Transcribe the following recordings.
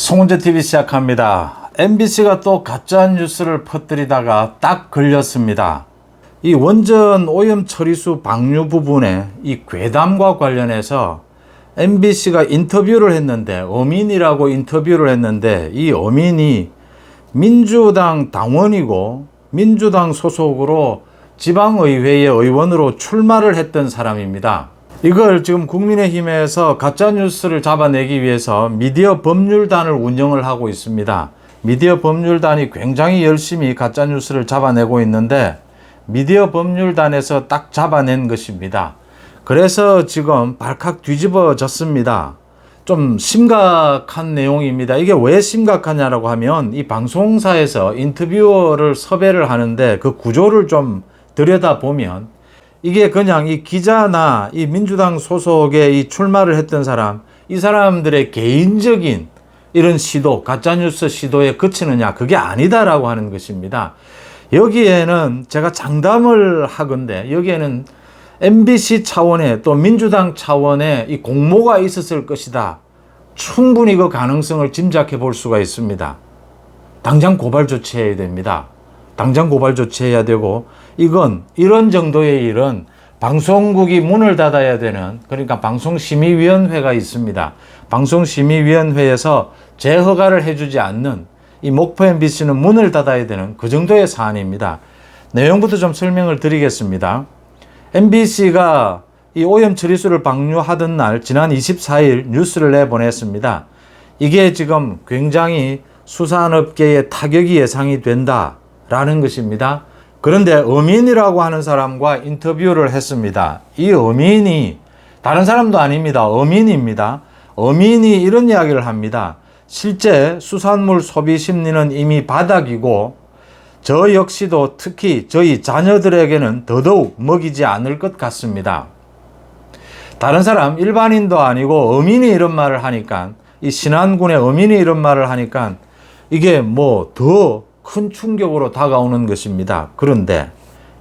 송은재 TV 시작합니다. MBC가 또 가짜 뉴스를 퍼뜨리다가 딱 걸렸습니다. 이 원전 오염 처리수 방류 부분에 이 괴담과 관련해서 MBC가 인터뷰를 했는데 어민이라고 인터뷰를 했는데 이 어민이 민주당 당원이고 민주당 소속으로 지방의회의 의원으로 출마를 했던 사람입니다. 이걸 지금 국민의힘에서 가짜 뉴스를 잡아내기 위해서 미디어 법률단을 운영을 하고 있습니다. 미디어 법률단이 굉장히 열심히 가짜 뉴스를 잡아내고 있는데 미디어 법률단에서 딱 잡아낸 것입니다. 그래서 지금 발칵 뒤집어졌습니다. 좀 심각한 내용입니다. 이게 왜 심각하냐라고 하면 이 방송사에서 인터뷰어를 섭외를 하는데 그 구조를 좀 들여다보면 이게 그냥 이 기자나 이 민주당 소속의 이 출마를 했던 사람, 이 사람들의 개인적인 이런 시도, 가짜뉴스 시도에 그치느냐, 그게 아니다라고 하는 것입니다. 여기에는 제가 장담을 하건데, 여기에는 MBC 차원의 또 민주당 차원의 이 공모가 있었을 것이다. 충분히 그 가능성을 짐작해 볼 수가 있습니다. 당장 고발 조치해야 됩니다. 당장 고발 조치해야 되고 이건 이런 정도의 일은 방송국이 문을 닫아야 되는 그러니까 방송심의위원회가 있습니다. 방송심의위원회에서 재허가를 해주지 않는 이 목포 MBC는 문을 닫아야 되는 그 정도의 사안입니다. 내용부터 좀 설명을 드리겠습니다. MBC가 이 오염 처리수를 방류하던 날 지난 24일 뉴스를 내보냈습니다. 이게 지금 굉장히 수산업계에 타격이 예상이 된다 라는 것입니다. 그런데 어민이라고 하는 사람과 인터뷰를 했습니다. 이 어민이 다른 사람도 아닙니다. 어민입니다. 어민이 이런 이야기를 합니다. 실제 수산물 소비 심리는 이미 바닥이고 저 역시도 특히 저희 자녀들에게는 더더욱 먹이지 않을 것 같습니다. 다른 사람 일반인도 아니고 어민이 이런 말을 하니까 이 신안군의 어민이 이런 말을 하니까 이게 뭐 더 큰 충격으로 다가오는 것입니다. 그런데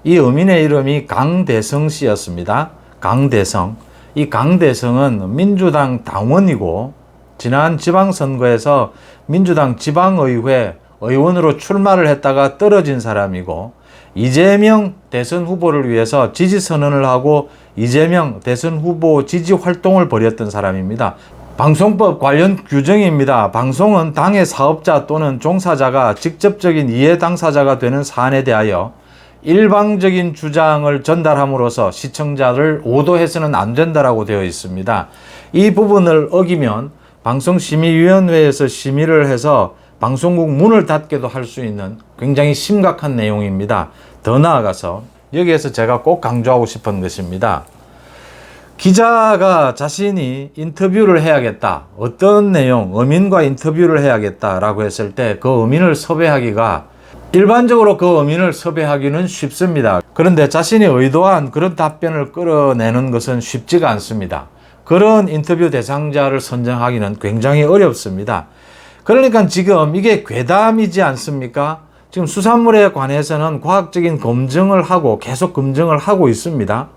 이 어민의 이름이 강대성 씨였습니다. 강대성. 이 강대성은 민주당 당원이고 지난 지방선거에서 민주당 지방의회 의원으로 출마를 했다가 떨어진 사람이고 이재명 대선 후보를 위해서 지지 선언을 하고 이재명 대선 후보 지지 활동을 벌였던 사람입니다. 방송법 관련 규정입니다. 방송은 당의 사업자 또는 종사자가 직접적인 이해 당사자가 되는 사안에 대하여 일방적인 주장을 전달함으로써 시청자를 오도해서는 안 된다라고 되어 있습니다. 이 부분을 어기면 방송심의위원회에서 심의를 해서 방송국 문을 닫게도 할 수 있는 굉장히 심각한 내용입니다. 더 나아가서 여기에서 제가 꼭 강조하고 싶은 것입니다. 기자가 자신이 인터뷰를 해야겠다. 어떤 내용, 어민과 인터뷰를 해야겠다라고 했을 때 그 어민을 섭외하기가 일반적으로 그 어민을 섭외하기는 쉽습니다. 그런데 자신이 의도한 그런 답변을 끌어내는 것은 쉽지가 않습니다. 그런 인터뷰 대상자를 선정하기는 굉장히 어렵습니다. 그러니까 지금 이게 괴담이지 않습니까? 지금 수산물에 관해서는 과학적인 검증을 하고 계속 검증을 하고 있습니다.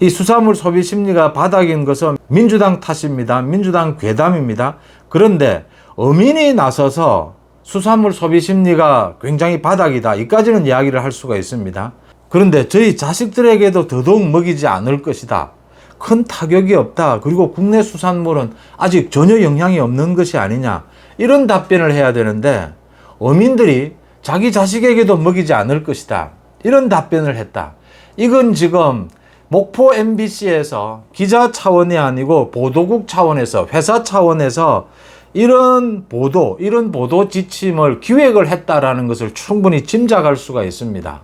이 수산물 소비 심리가 바닥인 것은 민주당 탓입니다. 민주당 괴담입니다. 그런데 어민이 나서서 수산물 소비 심리가 굉장히 바닥이다. 이까지는 이야기를 할 수가 있습니다. 그런데 저희 자식들에게도 더더욱 먹이지 않을 것이다. 큰 타격이 없다. 그리고 국내 수산물은 아직 전혀 영향이 없는 것이 아니냐. 이런 답변을 해야 되는데 어민들이 자기 자식에게도 먹이지 않을 것이다. 이런 답변을 했다. 이건 지금 목포 MBC에서 기자 차원이 아니고 보도국 차원에서 회사 차원에서 이런 보도, 이런 보도 지침을 기획을 했다라는 것을 충분히 짐작할 수가 있습니다.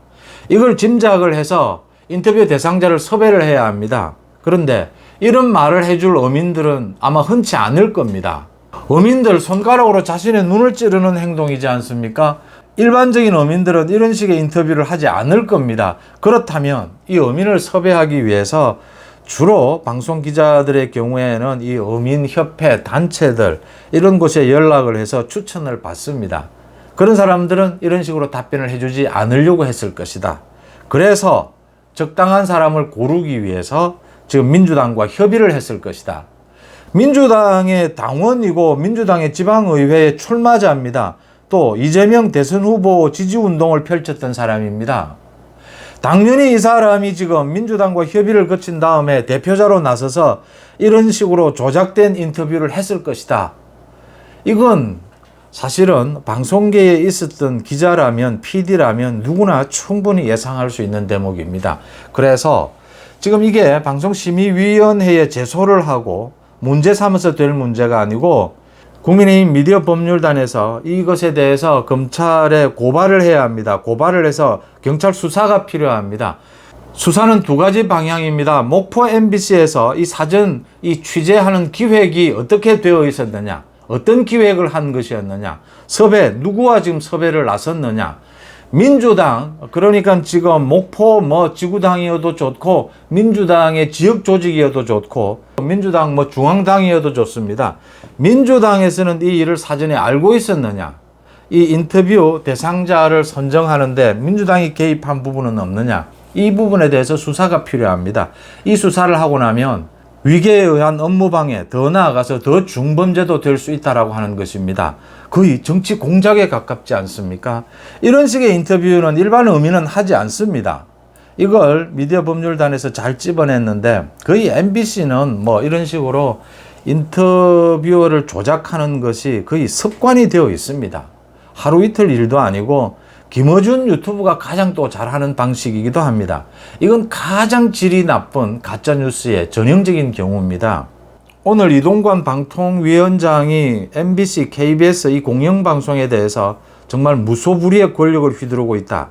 이걸 짐작을 해서 인터뷰 대상자를 섭외를 해야 합니다. 그런데 이런 말을 해줄 어민들은 아마 흔치 않을 겁니다. 어민들 손가락으로 자신의 눈을 찌르는 행동이지 않습니까? 일반적인 어민들은 이런 식의 인터뷰를 하지 않을 겁니다. 그렇다면 이 어민을 섭외하기 위해서 주로 방송 기자들의 경우에는 이 어민협회 단체들 이런 곳에 연락을 해서 추천을 받습니다. 그런 사람들은 이런 식으로 답변을 해주지 않으려고 했을 것이다. 그래서 적당한 사람을 고르기 위해서 지금 민주당과 협의를 했을 것이다. 민주당의 당원이고 민주당의 지방의회 출마자입니다. 또 이재명 대선 후보 지지 운동을 펼쳤던 사람입니다. 당연히 이 사람이 지금 민주당과 협의를 거친 다음에 대표자로 나서서 이런 식으로 조작된 인터뷰를 했을 것이다. 이건 사실은 방송계에 있었던 기자라면 PD라면 누구나 충분히 예상할 수 있는 대목입니다. 그래서 지금 이게 방송심의위원회에 제소를 하고 문제 삼아서 될 문제가 아니고 국민의힘 미디어 법률단에서 이것에 대해서 검찰에 고발을 해야 합니다. 고발을 해서 경찰 수사가 필요합니다. 수사는 두 가지 방향입니다. 목포 MBC에서 이 사전 이 취재하는 기획이 어떻게 되어 있었느냐, 어떤 기획을 한 것이었느냐, 섭외 누구와 지금 섭외를 나섰느냐, 민주당 그러니까 지금 목포 뭐 지구당이어도 좋고 민주당의 지역 조직이어도 좋고 민주당 뭐 중앙당이어도 좋습니다. 민주당에서는 이 일을 사전에 알고 있었느냐? 이 인터뷰 대상자를 선정하는데 민주당이 개입한 부분은 없느냐? 이 부분에 대해서 수사가 필요합니다. 이 수사를 하고 나면 위계에 의한 업무방해, 더 나아가서 더 중범죄도 될 수 있다라고 하는 것입니다. 거의 정치 공작에 가깝지 않습니까? 이런 식의 인터뷰는 일반 의미는 하지 않습니다. 이걸 미디어 법률단에서 잘 집어냈는데 거의 MBC는 뭐 이런 식으로 인터뷰어를 조작하는 것이 거의 습관이 되어 있습니다. 하루 이틀 일도 아니고 김어준 유튜브가 가장 또 잘하는 방식이기도 합니다. 이건 가장 질이 나쁜 가짜뉴스의 전형적인 경우입니다. 오늘 이동관 방통위원장이 MBC, KBS 이 공영방송에 대해서 정말 무소불위의 권력을 휘두르고 있다.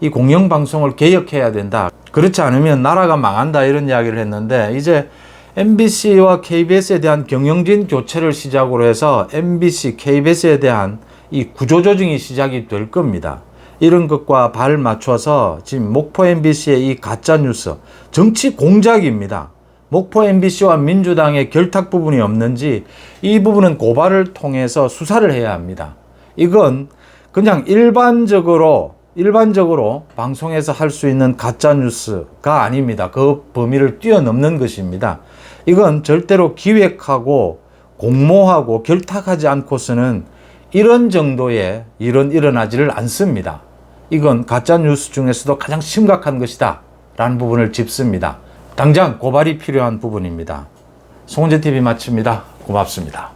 이 공영방송을 개혁해야 된다. 그렇지 않으면 나라가 망한다. 이런 이야기를 했는데 이제 MBC와 KBS에 대한 경영진 교체를 시작으로 해서 MBC, KBS에 대한 이 구조조정이 시작이 될 겁니다. 이런 것과 발 맞춰서 지금 목포 MBC의 이 가짜 뉴스 정치 공작입니다. 목포 MBC와 민주당의 결탁 부분이 없는지 이 부분은 고발을 통해서 수사를 해야 합니다. 이건 그냥 일반적으로 일반적으로 방송에서 할 수 있는 가짜 뉴스가 아닙니다. 그 범위를 뛰어넘는 것입니다. 이건 절대로 기획하고 공모하고 결탁하지 않고서는 이런 정도의 일은 일어나지를 않습니다. 이건 가짜 뉴스 중에서도 가장 심각한 것이다. 라는 부분을 짚습니다. 당장 고발이 필요한 부분입니다. 송은재 TV 마칩니다. 고맙습니다.